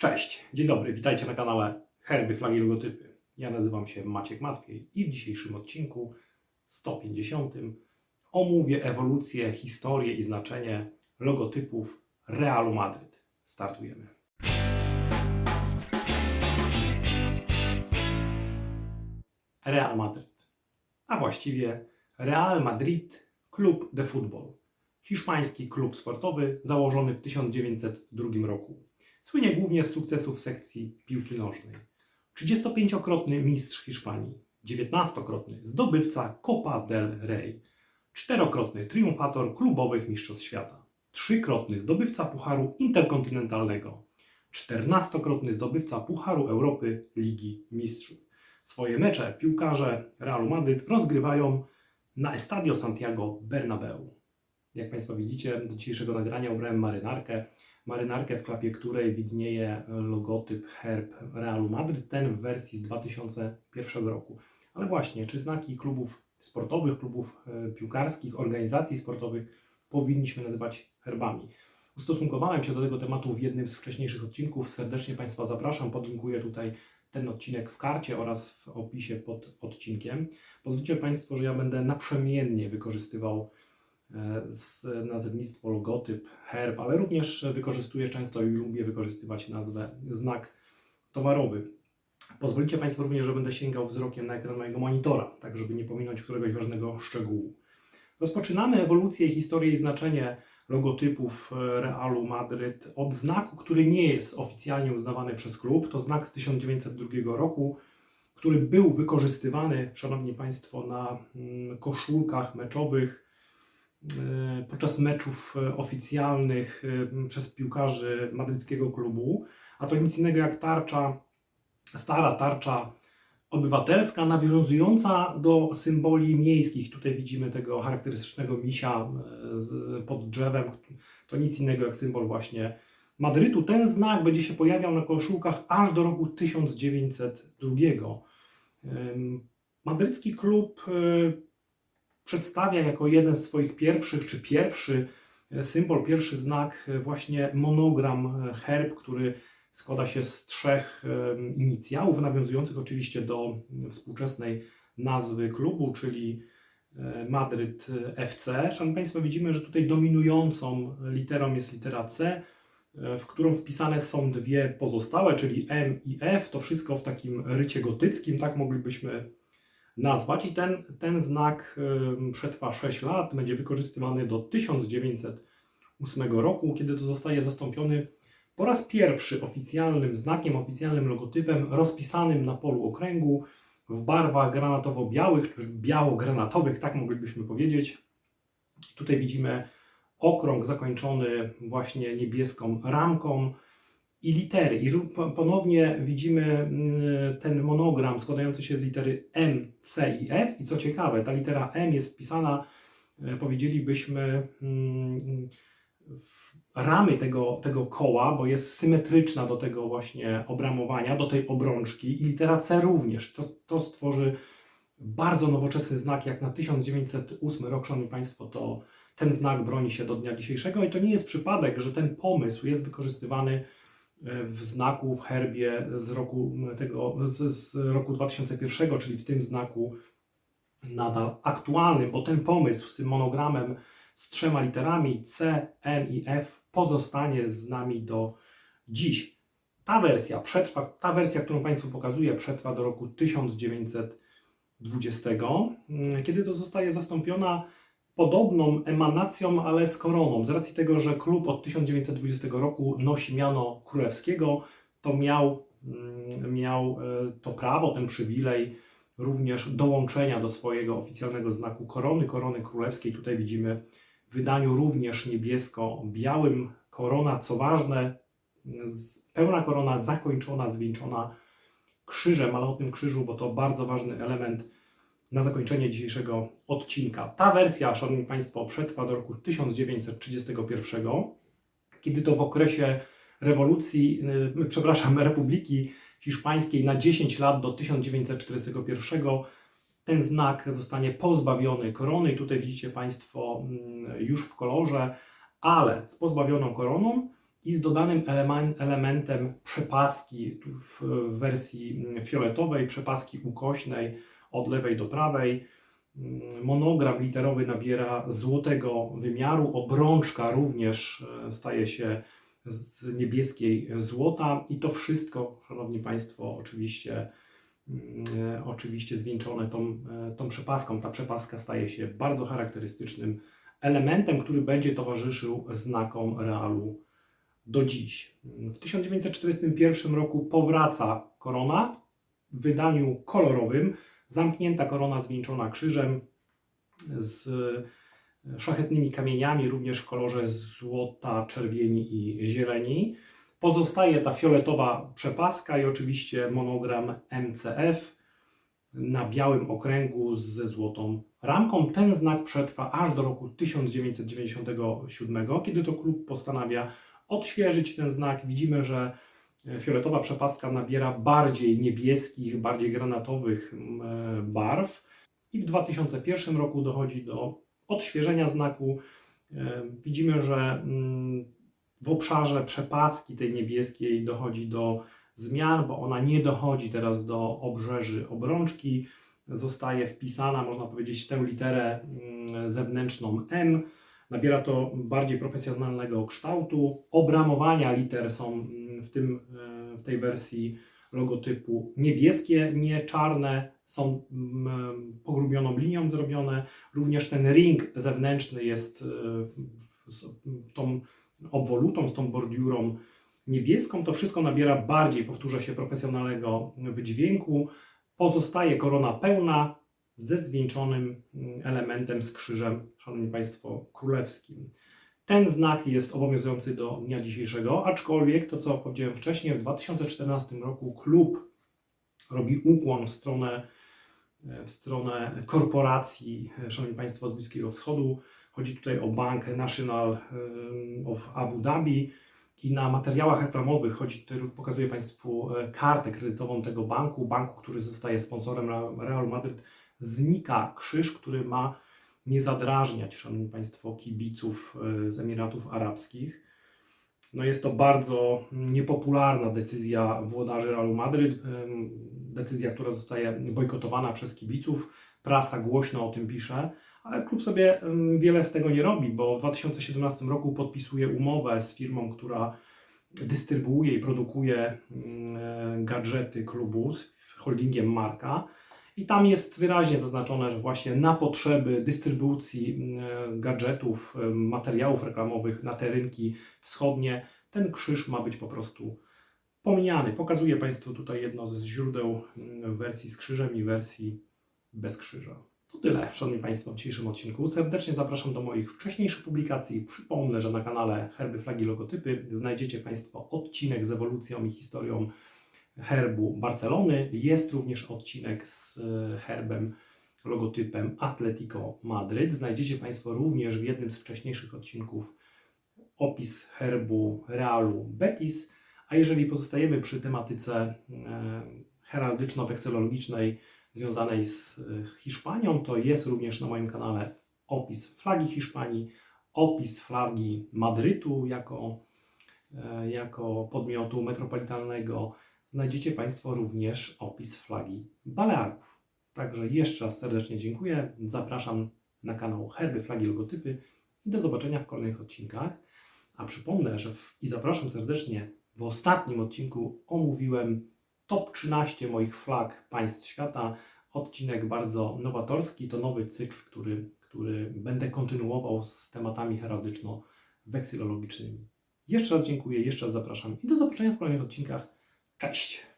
Cześć, dzień dobry, witajcie na kanale Herby, Flagi, Logotypy. Ja nazywam się Maciek Matwiej i w dzisiejszym odcinku 150 omówię ewolucję, historię i znaczenie logotypów Realu Madryt. Startujemy. Real Madryt, a właściwie Real Madrid Club de Football, hiszpański klub sportowy założony w 1902 roku. Słynie głównie z sukcesów sekcji piłki nożnej. 35-krotny mistrz Hiszpanii, 19-krotny zdobywca Copa del Rey, czterokrotny triumfator klubowych mistrzostw świata, trzykrotny zdobywca Pucharu Interkontynentalnego, 14-krotny zdobywca Pucharu Europy Ligi Mistrzów. Swoje mecze piłkarze Realu Madryt rozgrywają na Estadio Santiago Bernabeu. Jak Państwo widzicie, do dzisiejszego nagrania ubrałem marynarkę. Marynarkę, w klapie której widnieje logotyp, herb Realu Madryt, ten w wersji z 2001 roku. Ale właśnie, czy znaki klubów sportowych, klubów e, piłkarskich, organizacji sportowych powinniśmy nazywać herbami? Ustosunkowałem się do tego tematu w jednym z wcześniejszych odcinków. Serdecznie Państwa zapraszam. Podlinkuję tutaj ten odcinek w karcie oraz w opisie pod odcinkiem. Pozwólcie Państwo, że ja będę naprzemiennie wykorzystywał nazewnictwo, logotyp, herb, ale również wykorzystuję często i lubię wykorzystywać nazwę znak towarowy. Pozwolicie Państwo również, że będę sięgał wzrokiem na ekran mojego monitora, tak żeby nie pominąć któregoś ważnego szczegółu. Rozpoczynamy ewolucję, historię i znaczenie logotypów e, Realu Madryt od znaku, który nie jest oficjalnie uznawany przez klub. To znak z 1902 roku, który był wykorzystywany, Szanowni Państwo, na mm, koszulkach meczowych e, podczas meczów e, oficjalnych e, przez piłkarzy madryckiego klubu. A to nic innego jak tarcza, stara tarcza obywatelska, nawiązująca do symboli miejskich. Tutaj widzimy tego charakterystycznego misia e, pod drzewem. To nic innego jak symbol właśnie Madrytu. Ten znak będzie się pojawiał na koszulkach aż do roku 1902. Ym, Madrycki klub e, przedstawia jako jeden z swoich pierwszych, czy pierwszy e, symbol, pierwszy znak e, właśnie monogram, e, herb, który składa się z trzech inicjałów, nawiązujących oczywiście do mm, współczesnej nazwy klubu, czyli Madryt FC. Szanowni Państwo, widzimy, że tutaj dominującą literą jest litera C, w którą wpisane są dwie pozostałe, czyli M i F. To wszystko w takim rycie gotyckim, tak moglibyśmy nazwać. I ten, ten znak przetrwa 6 lat, będzie wykorzystywany do 1908 roku, kiedy to zostaje zastąpiony po raz pierwszy oficjalnym znakiem, oficjalnym logotypem rozpisanym na polu okręgu w barwach granatowo-białych, czy biało-granatowych, tak moglibyśmy powiedzieć. Tutaj widzimy okrąg zakończony właśnie niebieską ramką i litery. I ponownie widzimy mm, ten monogram składający się z litery M, C i F. I co ciekawe, ta litera M jest wpisana, e, powiedzielibyśmy, mm, w ramy tego, tego koła, bo jest symetryczna do tego właśnie obramowania, do tej obrączki i litera C również. To, to stworzy bardzo nowoczesny znak, jak na 1908 rok, Szanowni Państwo, to ten znak broni się do dnia dzisiejszego i to nie jest przypadek, że ten pomysł jest wykorzystywany w znaku, w herbie z roku, tego, z, z roku 2001, czyli w tym znaku nadal aktualnym, bo ten pomysł z tym monogramem z trzema literami C, M i F pozostanie z nami do dziś. Ta wersja przetrwa, ta wersja, którą Państwu pokazuję, przetrwa do roku 1920, mm, kiedy to zostaje zastąpiona podobną emanacją, ale z koroną. Z racji tego, że klub od 1920 roku nosi miano królewskiego, to miał, mm, miał e, to prawo, ten przywilej również dołączenia do swojego oficjalnego znaku korony, korony królewskiej. Tutaj widzimy w wydaniu również niebiesko-białym korona, co ważne, pełna korona zakończona, zwieńczona krzyżem, ale o tym krzyżu, bo to bardzo ważny element na zakończenie dzisiejszego odcinka. Ta wersja, Szanowni Państwo, przetrwa do roku 1931, kiedy to w okresie rewolucji, yy, przepraszam, Republiki Hiszpańskiej na 10 lat do 1941 ten znak zostanie pozbawiony korony i tutaj widzicie Państwo mm, już w kolorze, ale z pozbawioną koroną i z dodanym elemen- elementem przepaski w w wersji fioletowej, przepaski ukośnej od lewej do prawej. Mm, Monogram literowy nabiera złotego wymiaru, obrączka również e, staje się z niebieskiej złota i to wszystko, Szanowni Państwo, oczywiście, mm, e, oczywiście zwieńczone tą, e, tą przepaską. Ta przepaska staje się bardzo charakterystycznym elementem, który będzie towarzyszył znakom Realu do dziś. W 1941 roku powraca korona w wydaniu kolorowym, zamknięta korona zwieńczona krzyżem z szlachetnymi kamieniami, również w kolorze złota, czerwieni i zieleni. Pozostaje ta fioletowa przepaska i oczywiście monogram MCF na białym okręgu ze złotą ramką. Ten znak przetrwa aż do roku 1997, kiedy to klub postanawia odświeżyć ten znak. Widzimy, że fioletowa przepaska nabiera bardziej niebieskich, bardziej granatowych e, barw. I w 2001 roku dochodzi do odświeżenia znaku. E, Widzimy, że mm, w obszarze przepaski tej niebieskiej dochodzi do zmian, bo ona nie dochodzi teraz do obrzeży obrączki. Zostaje wpisana, można powiedzieć, w tę literę mm, zewnętrzną M. Nabiera to bardziej profesjonalnego kształtu. Obramowania liter są mm, w, tym, e, w tej wersji logotypu niebieskie, nie czarne, są mm, pogrubioną linią zrobione. Również ten ring zewnętrzny jest e, tą obwolutą, z tą bordiurą niebieską. To wszystko nabiera bardziej, powtórzę się, profesjonalnego wydźwięku. Pozostaje korona pełna ze zwieńczonym mm, elementem z krzyżem, Szanowni Państwo, królewskim. Ten znak jest obowiązujący do dnia dzisiejszego, aczkolwiek to, co powiedziałem wcześniej, w 2014 roku klub robi ukłon w stronę, w stronę korporacji, Szanowni Państwo, z Bliskiego Wschodu. Chodzi tutaj o bank National of Abu Dhabi i na materiałach reklamowych chodzi tutaj, pokazuję Państwu e, kartę kredytową tego banku, banku, który zostaje sponsorem Realu Madryt. Znika krzyż, który ma nie zadrażniać, Szanowni Państwo, kibiców e, z Emiratów Arabskich. No jest to bardzo niepopularna decyzja włodarzy Realu Madryt, decyzja, która zostaje bojkotowana przez kibiców. Prasa głośno o tym pisze, ale klub sobie wiele z tego nie robi, bo w 2017 roku podpisuje umowę z firmą, która dystrybuuje i produkuje mm, e, gadżety klubu z holdingiem Marka. I tam jest wyraźnie zaznaczone, że właśnie na potrzeby dystrybucji mm, gadżetów, em, materiałów reklamowych na te rynki wschodnie, ten krzyż ma być po prostu pomijany. Pokazuję Państwu tutaj jedno z źródeł mm, wersji z krzyżem i wersji bez krzyża. To tyle, Szanowni Państwo, w dzisiejszym odcinku. Serdecznie zapraszam do moich wcześniejszych publikacji. Przypomnę, że na kanale Herby, Flagi, Logotypy znajdziecie Państwo odcinek z ewolucją i historią herbu Barcelony. Jest również odcinek z e, herbem, logotypem Atletico Madryt. Znajdziecie Państwo również w jednym z wcześniejszych odcinków opis herbu Realu Betis. A jeżeli pozostajemy przy tematyce e, heraldyczno-wekselologicznej związanej z e, Hiszpanią, to jest również na moim kanale opis flagi Hiszpanii, opis flagi Madrytu jako, jako podmiotu metropolitalnego. Znajdziecie Państwo również opis flagi Balearów. Także jeszcze raz serdecznie dziękuję. Zapraszam na kanał Herby, Flagi, Logotypy i do zobaczenia w kolejnych odcinkach. A przypomnę, że w, i zapraszam serdecznie, w ostatnim odcinku omówiłem top 13 moich flag państw świata. Odcinek bardzo nowatorski, to nowy cykl, który, który będę kontynuował z tematami heraldyczno-weksylologicznymi. Jeszcze raz dziękuję, jeszcze raz zapraszam i do zobaczenia w kolejnych odcinkach. Cześć!